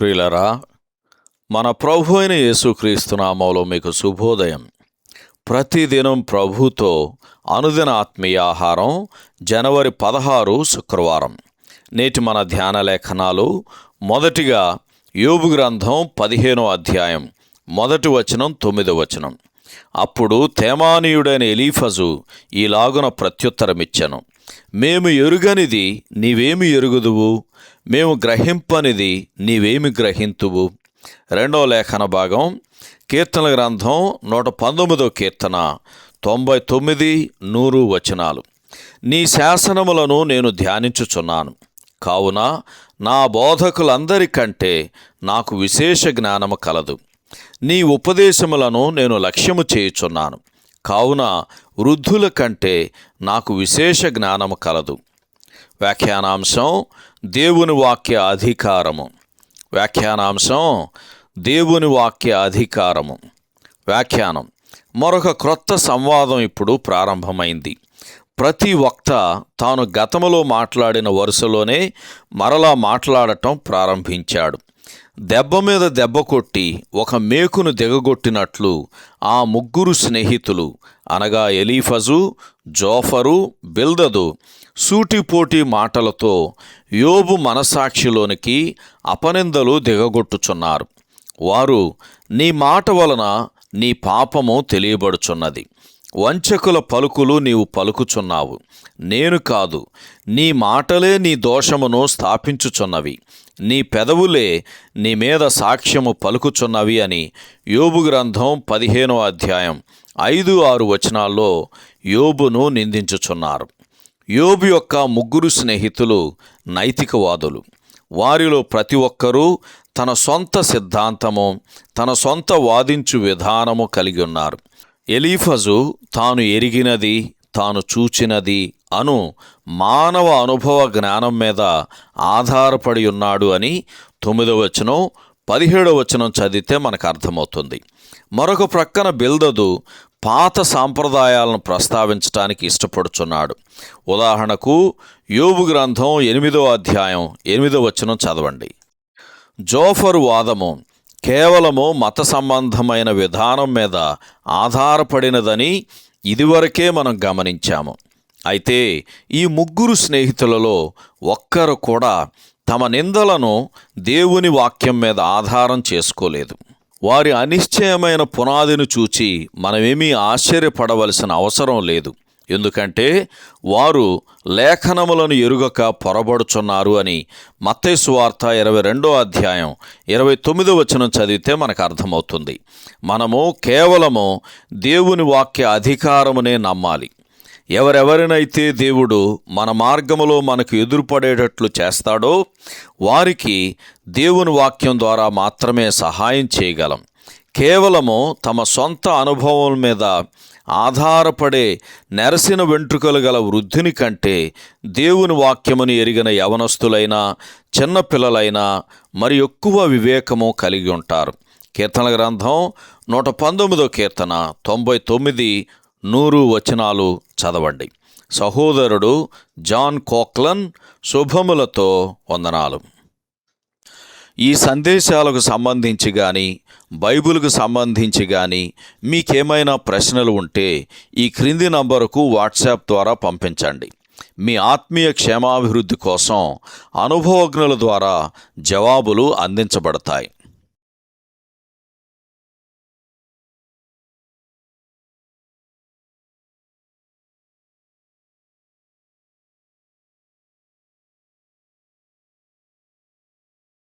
ప్రియులరా మన ప్రభు అయిన యేసుక్రీస్తు నామంలో మీకు శుభోదయం. ప్రతిదినం ప్రభుతో అనుదిన ఆత్మీయ ఆహారం జనవరి పదహారు శుక్రవారం. నేటి మన ధ్యాన లేఖనాలు మొదటిగా యోబు గ్రంథం పదిహేనో అధ్యాయం మొదటి వచనం తొమ్మిదో వచనం. అప్పుడు తేమానీయుడైన ఎలీఫజు ఈలాగున ప్రత్యుత్తరమిచ్చెను. మేము ఎరుగనిది నీవేమి ఎరుగుదువు? మేము గ్రహింపనిది నీవేమి గ్రహింతువు? రెండవ లేఖన భాగం కీర్తన గ్రంథం నూట పంతొమ్మిదో కీర్తన తొంభై తొమ్మిది నూరు వచనాలు. నీ శాసనములను నేను ధ్యానించుచున్నాను. కావున నా బోధకులందరికంటే నాకు విశేష జ్ఞానము కలదు. నీ ఉపదేశములను నేను లక్ష్యము చేయుచున్నాను. కావున వృద్ధుల కంటే నాకు విశేష జ్ఞానము కలదు. వ్యాఖ్యానాంశం దేవుని వాక్య అధికారము. వ్యాఖ్యానాంశం దేవుని వాక్య అధికారము. వ్యాఖ్యానం. మరొక క్రొత్త సంవాదం ఇప్పుడు ప్రారంభమైంది. ప్రతి వక్త తాను గతంలో మాట్లాడిన వరుసలోనే మరలా మాట్లాడటం ప్రారంభించాడు. దెబ్బ మీద దెబ్బ కొట్టి ఒక మేకును దిగగొట్టినట్లు ఆ ముగ్గురు స్నేహితులు అనగా ఎలీఫజు జోఫరు బిల్దదు సూటిపోటి మాటలతో యోబు మనసాక్షిలోనికి అపనిందలు దిగగొట్టుచున్నారు. వారు నీ మాట వలన నీ పాపము తెలియబడుచున్నది. వంచకుల పలుకులు నీవు పలుకుచున్నావు. నేను కాదు నీ మాటలే నీ దోషమును స్థాపించుచున్నవి. నీ పెదవులే నీ మీద సాక్ష్యము పలుకుచున్నవి అని యోబు గ్రంథం పదిహేనో అధ్యాయం ఐదు ఆరు వచనాల్లో యోబును నిందించుచున్నారు. యోబు యొక్క ముగ్గురు స్నేహితులు నైతికవాదులు. వారిలో ప్రతి ఒక్కరూ తన సొంత సిద్ధాంతము తన సొంత వాదించు విధానము కలిగి ఉన్నారు. ఎలీఫజు తాను ఎరిగినది తాను చూచినది అను మానవ అనుభవ జ్ఞానం మీద ఆధారపడి ఉన్నాడు అని తొమ్మిదవ వచనం పదిహేడవ వచనం చదివితే మనకు అర్థమవుతుంది. మరొక ప్రక్కన బిల్దదు పాత సాంప్రదాయాలను ప్రస్తావించడానికి ఇష్టపడుచున్నాడు. ఉదాహరణకు యోబు గ్రంథం ఎనిమిదో అధ్యాయం ఎనిమిదో వచనం చదవండి. జోఫరు వాదము కేవలము మత సంబంధమైన విధానం మీద ఆధారపడినదని ఇదివరకే మనం గమనించాము. అయితే ఈ ముగ్గురు స్నేహితులలో ఒక్కరు కూడా తమ నిందలను దేవుని వాక్యం మీద ఆధారం చేసుకోలేదు. వారి అనిశ్చయమైన పునాదిని చూచి మనమేమీ ఆశ్చర్యపడవలసిన అవసరం లేదు. ఎందుకంటే వారు లేఖనములను ఎరుగక పొరబడుచున్నారు అని మత్తేసు వార్త ఇరవై రెండో అధ్యాయం ఇరవై తొమ్మిదో వచనం చదివితే మనకు అర్థమవుతుంది. మనము కేవలము దేవుని వాక్య అధికారమునే నమ్మాలి. ఎవరెవరినైతే దేవుడు మన మార్గములో మనకు ఎదురుపడేటట్లు చేస్తాడో వారికి దేవుని వాక్యం ద్వారా మాత్రమే సహాయం చేయగలం. కేవలము తమ సొంత అనుభవం మీద ఆధారపడే నెరసిన వెంట్రుకలు గల వృద్ధిని కంటే దేవుని వాక్యమును ఎరిగిన యవనస్తులైనా చిన్నపిల్లలైనా మరి ఎక్కువ వివేకము కలిగి ఉంటారు. కీర్తన గ్రంథం నూట పంతొమ్మిదో కీర్తన తొంభై తొమ్మిది నూరు వచనాలు చదవండి. సహోదరుడు జాన్ కోక్లన్ శుభములతో వందనాలు. ఈ సందేశాలకు సంబంధించి కానీ బైబిల్కు సంబంధించి కానీ మీకేమైనా ప్రశ్నలు ఉంటే ఈ క్రింది నంబరుకు వాట్సాప్ ద్వారా పంపించండి. మీ ఆత్మీయ క్షేమాభివృద్ధి కోసం అనుభవజ్ఞుల ద్వారా జవాబులు అందించబడతాయి.